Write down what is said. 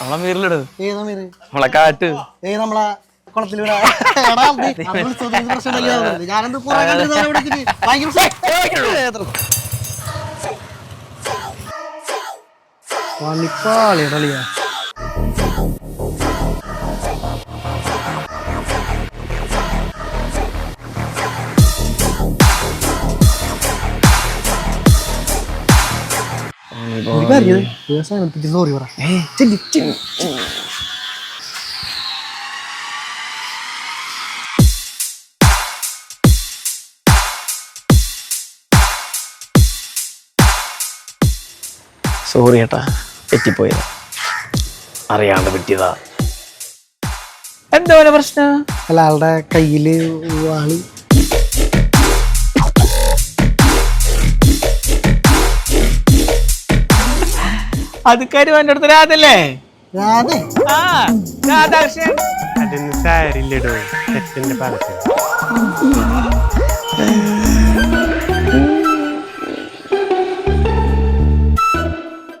നമ്മളെ മീറിലിട് ഏതാ പേര് നമ്മളെ കാറ്റ് ഏ നമ്മളെ കുളത്തിൽ ഞാനെന്ത്. പണിപ്പാളിയാ സോറി പറ. സോറി ഏട്ടാ തെറ്റിപ്പോയത് അറിയാണ്ട് പറ്റിയതാ. എന്താ പ്രശ്നം? അല്ല ആളുടെ കയ്യിൽ ആൾ അത് കരുവാന്റെ അടുത്ത് രാധല്ലേ? രാധേ. ആ രാധാകൃഷ്ണൻ. അതൊന്നും സാരില്ലടോ തെറ്റിന്റെ പലത്തിൽ